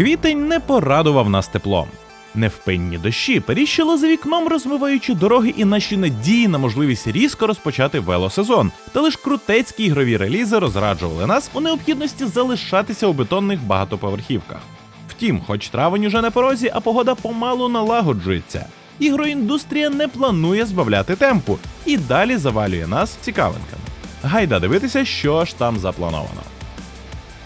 Квітень не порадував нас теплом. Невпинні дощі періщили за вікном, розмиваючи дороги і наші надії на можливість різко розпочати велосезон. Та лиш крутецькі ігрові релізи розраджували нас у необхідності залишатися у бетонних багатоповерхівках. Втім, хоч травень уже на порозі, а погода помалу налагоджується. Ігроіндустрія не планує збавляти темпу і далі завалює нас цікавинками. Гайда дивитися, що ж там заплановано.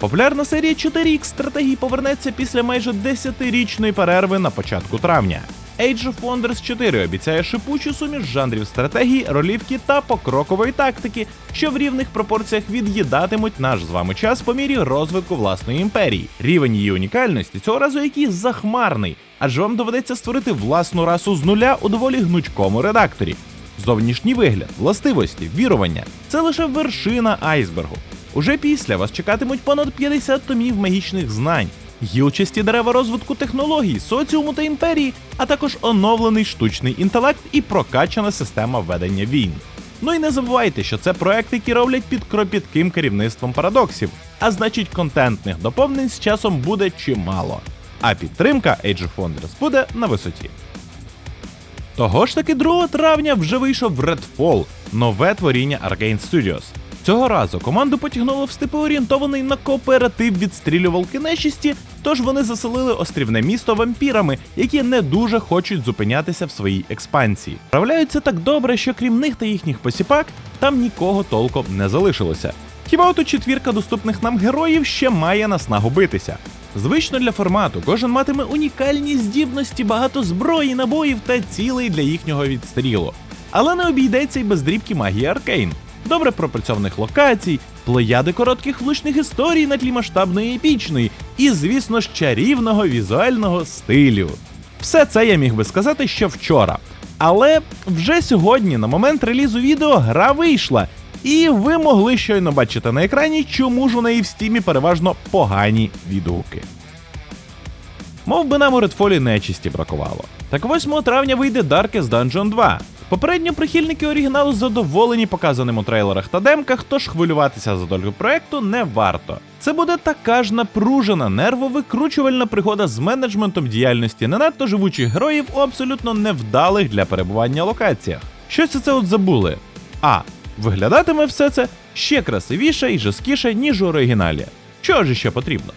Популярна серія 4X стратегій повернеться після майже 10-річної перерви на початку травня. Age of Wonders 4 обіцяє шипучу суміш жанрів стратегії, ролівки та покрокової тактики, що в рівних пропорціях від'їдатимуть наш з вами час по мірі розвитку власної імперії. Рівень її унікальності цього разу який захмарний, адже вам доведеться створити власну расу з нуля у доволі гнучкому редакторі. Зовнішній вигляд, властивості, вірування це лише вершина айсбергу. Уже після вас чекатимуть понад 50 томів магічних знань, гілчасті дерева розвитку технологій, соціуму та імперії, а також оновлений штучний інтелект і прокачана система ведення війн. Ну і не забувайте, що це проекти, які роблять під кропітким керівництвом парадоксів, а значить, контентних доповнень з часом буде чимало. А підтримка Age of Wonders буде на висоті. Того ж таки 2 травня вже вийшов Redfall, нове творіння Arkane Studios. Цього разу команду потягнуло в степи орієнтований на кооператив відстрілювалки нечисті, тож вони заселили острівне місто вампірами, які не дуже хочуть зупинятися в своїй експансії. Справляються так добре, що крім них та їхніх посіпак, там нікого толком не залишилося. Хіба ото четвірка доступних нам героїв ще має наснагу битися. Звично для формату кожен матиме унікальні здібності, багато зброї, набоїв та цілей для їхнього відстрілу. Але не обійдеться й без дрібки магії Аркейн. Добре пропрацьованих локацій, плеяди коротких влучних історій на тлі масштабної епічної, і, звісно ж, чарівного візуального стилю. Все це я міг би сказати ще вчора. Але вже сьогодні, на момент релізу відео, гра вийшла, і ви могли щойно бачити на екрані, чому ж у неї в стімі переважно погані відгуки. Мов би нам у Redfall нечисті бракувало. Так 8 травня вийде Darkest Dungeon 2. Попередньо прихильники оригіналу задоволені показаним у трейлерах та демках, тож хвилюватися за долю проекту не варто. Це буде така ж напружена, нервовикручувальна пригода з менеджментом діяльності не надто живучих героїв у абсолютно невдалих для перебування локаціях. Щось це от забули. А. Виглядатиме все це ще красивіше і жорсткіше, ніж у оригіналі. Чого ж ще потрібно?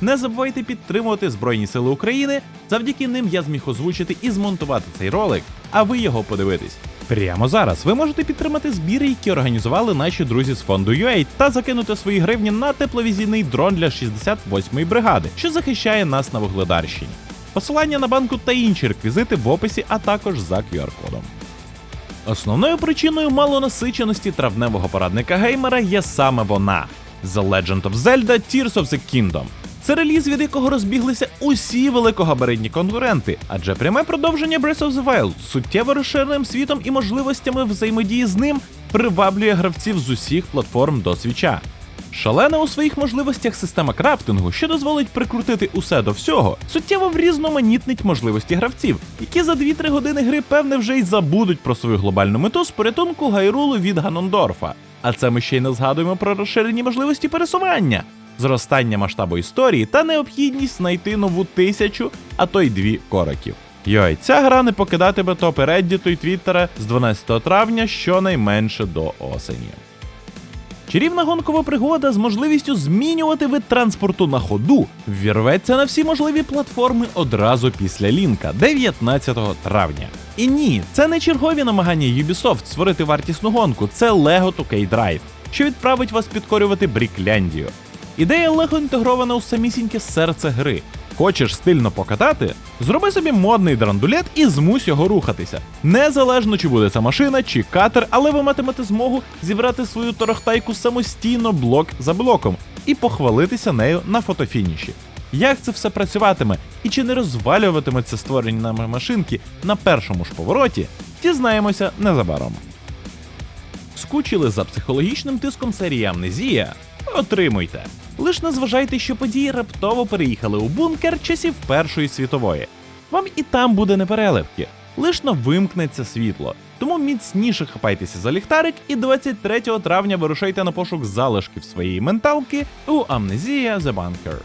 Не забувайте підтримувати Збройні Сили України. Завдяки ним я зміг озвучити і змонтувати цей ролик, а ви його подивитесь. Прямо зараз ви можете підтримати збіри, які організували наші друзі з фонду UA, та закинути свої гривні на тепловізійний дрон для 68-ї бригади, що захищає нас на Вугледарщині. Посилання на банку та інші реквізити в описі, а також за QR-кодом. Основною причиною малонасиченості травневого порадника геймера є саме вона The Legend of Zelda Tears of the Kingdom. Це реліз, від якого розбіглися усі великогабаритні конкуренти, адже пряме продовження Breath of the Wild суттєво розширеним світом і можливостями взаємодії з ним приваблює гравців з усіх платформ до свіча. Шалена у своїх можливостях система крафтингу, що дозволить прикрутити усе до всього, суттєво врізноманітнить можливості гравців, які за 2-3 години гри, певне, вже й забудуть про свою глобальну мету з порятунку Гайрулу від Ганондорфа. А це ми ще й не згадуємо про розширені можливості пересування, зростання масштабу історії та необхідність знайти нову тисячу, а то й дві короків. Йой, ця гра не покидатиме топи Reddit і Твіттера з 12 травня щонайменше до осені. Чарівна гонкова пригода з можливістю змінювати вид транспорту на ходу ввірветься на всі можливі платформи одразу після лінка 19 травня. І ні, це не чергові намагання Ubisoft створити вартісну гонку, це Lego 2K Drive, що відправить вас підкорювати Брікляндію. Ідея Лего інтегрована у самісіньке серце гри. Хочеш стильно покатати? Зроби собі модний драндулет і змусь його рухатися. Незалежно чи буде це машина чи катер, але ви матимете змогу зібрати свою торохтайку самостійно блок за блоком і похвалитися нею на фотофініші. Як це все працюватиме і чи не розвалюватиметься створені нами машинки на першому ж повороті, дізнаємося незабаром. Скучили за психологічним тиском серії Амнезія? Отримуйте. Лиш не зважайте, що події раптово переїхали у бункер часів Першої світової. Вам і там буде непереливки, лиш вимкнеться світло. Тому міцніше хапайтеся за ліхтарик і 23 травня вирушайте на пошук залишків своєї менталки у Амнезія The Bunker.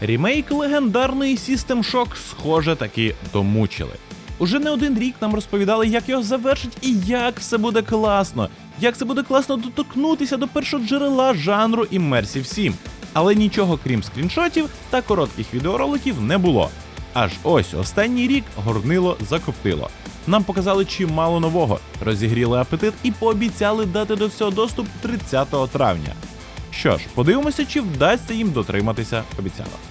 Ремейк легендарної System Shock, схоже, таки домучили. Уже не один рік нам розповідали, як його завершить і як все буде класно, як це буде класно доторкнутися до першого джерела жанру Immersive 7. Але нічого крім скріншотів та коротких відеороликів не було. Аж ось останній рік горнило закоптило. Нам показали чимало нового, розігріли апетит і пообіцяли дати до всього доступ 30 травня. Що ж, подивимося, чи вдасться їм дотриматися обіцянок.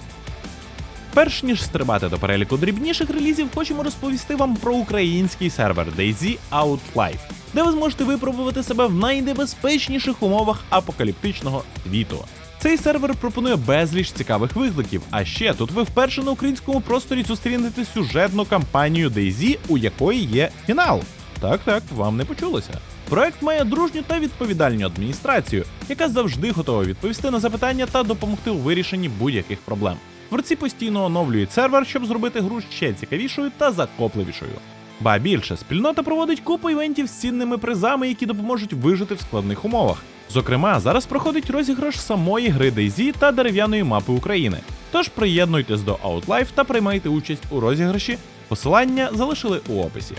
Перш ніж стрибати до переліку дрібніших релізів, хочемо розповісти вам про український сервер DayZ Outlife, де ви зможете випробувати себе в найнебезпечніших умовах апокаліптичного світу. Цей сервер пропонує безліч цікавих викликів. А ще тут ви вперше на українському просторі зустрінете сюжетну кампанію DayZ, у якої є фінал. Так, так, вам не почулося. Проект має дружню та відповідальну адміністрацію, яка завжди готова відповісти на запитання та допомогти у вирішенні будь-яких проблем. Творці постійно оновлюють сервер, щоб зробити гру ще цікавішою та захопливішою. Ба більше, спільнота проводить купу івентів з цінними призами, які допоможуть вижити в складних умовах. Зокрема, зараз проходить розіграш самої гри DayZ та дерев'яної мапи України. Тож приєднуйтесь до Outlife та приймайте участь у розіграші. Посилання залишили у описі.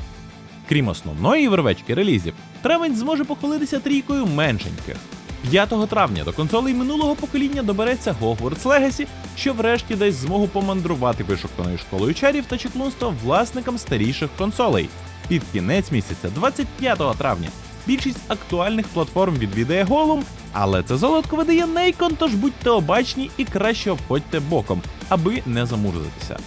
Крім основної вервечки релізів, травень зможе похвалитися трійкою меншеньких. 5 травня до консолей минулого покоління добереться Hogwarts Legacy, що врешті дасть змогу помандрувати вишуканою школою чарів та чеклунства власникам старіших консолей. Під кінець місяця, 25 травня, більшість актуальних платформ відвідає голум, але це золотко видає Нейкон, тож будьте обачні і краще обходьте боком, аби не замурзитися.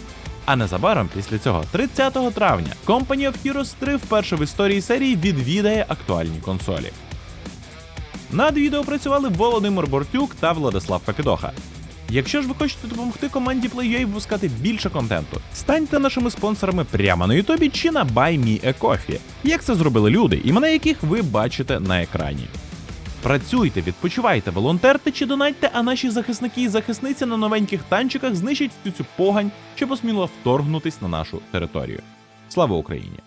А незабаром після цього, 30 травня, Company of Heroes 3 вперше в історії серії відвідає актуальні консолі. Над відео працювали Володимир Бортюк та Владислав Пакидоха. Якщо ж ви хочете допомогти команді PlayUA випускати більше контенту, станьте нашими спонсорами прямо на Ютубі чи на BuyMeACoffee, як це зробили люди, імена яких ви бачите на екрані. Працюйте, відпочивайте, волонтерте чи донатьте, а наші захисники і захисниці на новеньких танчиках знищать всю цю погань, що посміла вторгнутись на нашу територію. Слава Україні!